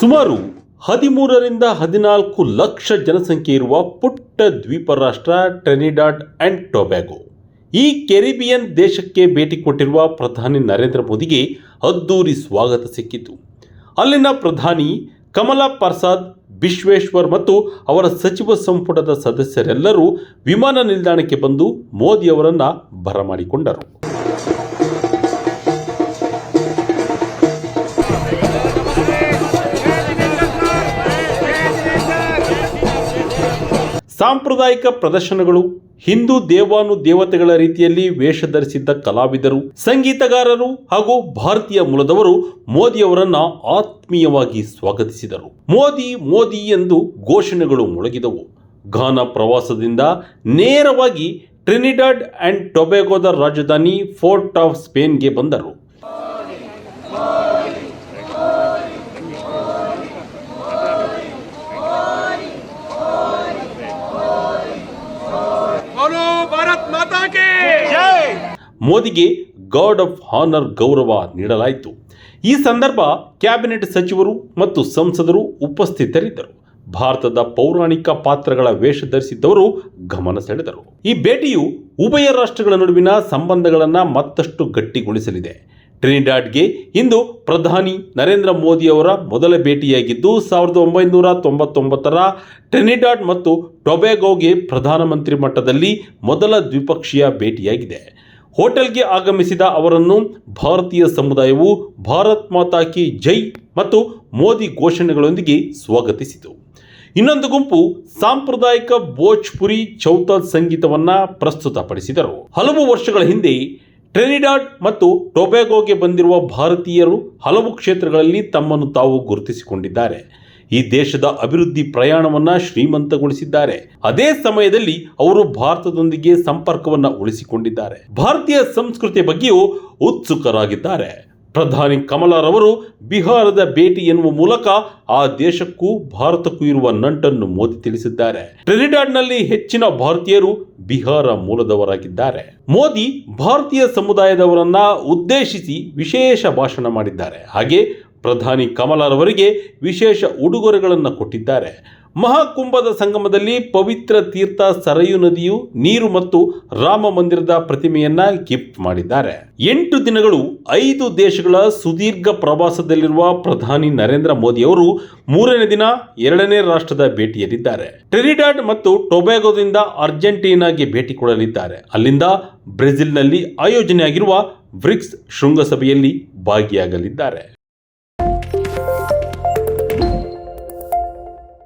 ಸುಮಾರು ಹದಿಮೂರರಿಂದ ಹದಿನಾಲ್ಕು ಲಕ್ಷ ಜನಸಂಖ್ಯೆ ಇರುವ ಪುಟ್ಟ ದ್ವೀಪ ರಾಷ್ಟ್ರ ಟ್ರೆನಿಡಾಟ್ ಅಂಡ್ ಟೊಬ್ಯಾಗೋ. ಈ ಕೆರಿಬಿಯನ್ ದೇಶಕ್ಕೆ ಭೇಟಿ ಕೊಟ್ಟಿರುವ ಪ್ರಧಾನಿ ನರೇಂದ್ರ ಮೋದಿಗೆ ಅದ್ದೂರಿ ಸ್ವಾಗತ ಸಿಕ್ಕಿತು. ಅಲ್ಲಿನ ಪ್ರಧಾನಿ ಕಮಲಾ ಪ್ರಸಾದ್, ವಿಶ್ವೇಶ್ವರ್ ಮತ್ತು ಅವರ ಸಚಿವ ಸಂಪುಟದ ಸದಸ್ಯರೆಲ್ಲರೂ ವಿಮಾನ ನಿಲ್ದಾಣಕ್ಕೆ ಬಂದು ಮೋದಿ ಅವರನ್ನು ಬರಮಾಡಿಕೊಂಡರು. ಸಾಂಪ್ರದಾಯಿಕ ಪ್ರದರ್ಶನಗಳು, ಹಿಂದೂ ದೇವಾನು ದೇವತೆಗಳ ರೀತಿಯಲ್ಲಿ ವೇಷ ಧರಿಸಿದ್ದ ಕಲಾವಿದರು, ಸಂಗೀತಗಾರರು ಹಾಗೂ ಭಾರತೀಯ ಮೂಲದವರು ಮೋದಿಯವರನ್ನ ಆತ್ಮೀಯವಾಗಿ ಸ್ವಾಗತಿಸಿದರು. ಮೋದಿ ಮೋದಿ ಎಂದು ಘೋಷಣೆಗಳು ಮೊಳಗಿದವು. ಘಾನ ಪ್ರವಾಸದಿಂದ ನೇರವಾಗಿ ಟ್ರಿನಿಡಾಡ್ ಅಂಡ್ ಟೊಬೆಗೋದ ರಾಜಧಾನಿ ಫೋರ್ಟ್ ಆಫ್ ಸ್ಪೇನ್ಗೆ ಬಂದರು. ಮೋದಿಗೆ ಗಾರ್ಡ್ ಆಫ್ ಹಾನರ್ ಗೌರವ ನೀಡಲಾಯಿತು. ಈ ಸಂದರ್ಭ ಕ್ಯಾಬಿನೆಟ್ ಸಚಿವರು ಮತ್ತು ಸಂಸದರು ಉಪಸ್ಥಿತರಿದ್ದರು. ಭಾರತದ ಪೌರಾಣಿಕ ಪಾತ್ರಗಳ ವೇಷ ಧರಿಸಿದ್ದವರು ಗಮನ ಸೆಳೆದರು. ಈ ಭೇಟಿಯು ಉಭಯ ರಾಷ್ಟ್ರಗಳ ನಡುವಿನ ಸಂಬಂಧಗಳನ್ನು ಮತ್ತಷ್ಟು ಗಟ್ಟಿಗೊಳಿಸಲಿದೆ. ಟ್ರಿನಿಡಾಡ್ಗೆ ಇಂದು ಪ್ರಧಾನಿ ನರೇಂದ್ರ ಮೋದಿ ಅವರ ಮೊದಲ ಭೇಟಿಯಾಗಿದ್ದು, ಸಾವಿರದ ಒಂಬೈನೂರ ತೊಂಬತ್ತೊಂಬತ್ತರ ಟ್ರಿನಿಡಾಡ್ ಮತ್ತು ಟೊಬೆಗೋಗೆ ಪ್ರಧಾನಮಂತ್ರಿ ಮಟ್ಟದಲ್ಲಿ ಮೊದಲ ದ್ವಿಪಕ್ಷೀಯ ಭೇಟಿಯಾಗಿದೆ. ಹೋಟೆಲ್ಗೆ ಆಗಮಿಸಿದ ಅವರನ್ನು ಭಾರತೀಯ ಸಮುದಾಯವು ಭಾರತ್ ಮಾತಾ ಕಿ ಜೈ ಮತ್ತು ಮೋದಿ ಘೋಷಣೆಗಳೊಂದಿಗೆ ಸ್ವಾಗತಿಸಿತು. ಇನ್ನೊಂದು ಗುಂಪು ಸಾಂಪ್ರದಾಯಿಕ ಭೋಜ್ಪುರಿ ಚೌತಲ್ ಸಂಗೀತವನ್ನ ಪ್ರಸ್ತುತಪಡಿಸಿದರು. ಹಲವು ವರ್ಷಗಳ ಹಿಂದೆ ಟ್ರೆನಿಡಾಡ್ ಮತ್ತು ಟೊಬ್ಯಾಗೋಗೆ ಬಂದಿರುವ ಭಾರತೀಯರು ಹಲವು ಕ್ಷೇತ್ರಗಳಲ್ಲಿ ತಮ್ಮನ್ನು ತಾವು ಗುರುತಿಸಿಕೊಂಡಿದ್ದಾರೆ. ಈ ದೇಶದ ಅಭಿವೃದ್ಧಿ ಪ್ರಯಾಣವನ್ನ ಶ್ರೀಮಂತಗೊಳಿಸಿದ್ದಾರೆ. ಅದೇ ಸಮಯದಲ್ಲಿ ಅವರು ಭಾರತದೊಂದಿಗೆ ಸಂಪರ್ಕವನ್ನ ಉಳಿಸಿಕೊಂಡಿದ್ದಾರೆ. ಭಾರತೀಯ ಸಂಸ್ಕೃತಿಯ ಬಗ್ಗೆಯೂ ಉತ್ಸುಕರಾಗಿದ್ದಾರೆ. ಪ್ರಧಾನಿ ಕಮಲಾರವರು ಬಿಹಾರದ ಭೇಟಿ ಎನ್ನುವ ಮೂಲಕ ಆ ದೇಶಕ್ಕೂ ಭಾರತಕ್ಕೂ ಇರುವ ನಂಟನ್ನು ಮೋದಿ ತಿಳಿಸಿದ್ದಾರೆ. ಟ್ರಿನಿಡಾಡ್ನಲ್ಲಿ ಹೆಚ್ಚಿನ ಭಾರತೀಯರು ಬಿಹಾರ ಮೂಲದವರಾಗಿದ್ದಾರೆ. ಮೋದಿ ಭಾರತೀಯ ಸಮುದಾಯದವರನ್ನ ಉದ್ದೇಶಿಸಿ ವಿಶೇಷ ಭಾಷಣ ಮಾಡಿದ್ದಾರೆ. ಹಾಗೆ ಪ್ರಧಾನಿ ಕಮಲಾರವರಿಗೆ ವಿಶೇಷ ಉಡುಗೊರೆಗಳನ್ನು ಕೊಟ್ಟಿದ್ದಾರೆ. ಮಹಾಕುಂಭದ ಸಂಗಮದಲ್ಲಿ ಪವಿತ್ರ ತೀರ್ಥ ಸರಯು ನದಿಯು ನೀರು ಮತ್ತು ರಾಮ ಮಂದಿರದ ಪ್ರತಿಮೆಯನ್ನ ಗಿಫ್ಟ್ ಮಾಡಿದ್ದಾರೆ. ಎಂಟು ದಿನಗಳು ಐದು ದೇಶಗಳ ಸುದೀರ್ಘ ಪ್ರವಾಸದಲ್ಲಿರುವ ಪ್ರಧಾನಿ ನರೇಂದ್ರ ಮೋದಿ ಅವರು ಮೂರನೇ ದಿನ ಎರಡನೇ ರಾಷ್ಟ್ರದ ಭೇಟಿಯಲ್ಲಿದ್ದಾರೆ. ಟ್ರಿನಿಡಾಡ್ ಮತ್ತು ಟೊಬ್ಯಾಗೋದಿಂದ ಅರ್ಜೆಂಟೀನಾಗೆ ಭೇಟಿ ಕೊಡಲಿದ್ದಾರೆ. ಅಲ್ಲಿಂದ ಬ್ರೆಜಿಲ್ನಲ್ಲಿ ಆಯೋಜನೆಯಾಗಿರುವ ಬ್ರಿಕ್ಸ್ ಶೃಂಗಸಭೆಯಲ್ಲಿ ಭಾಗಿಯಾಗಲಿದ್ದಾರೆ.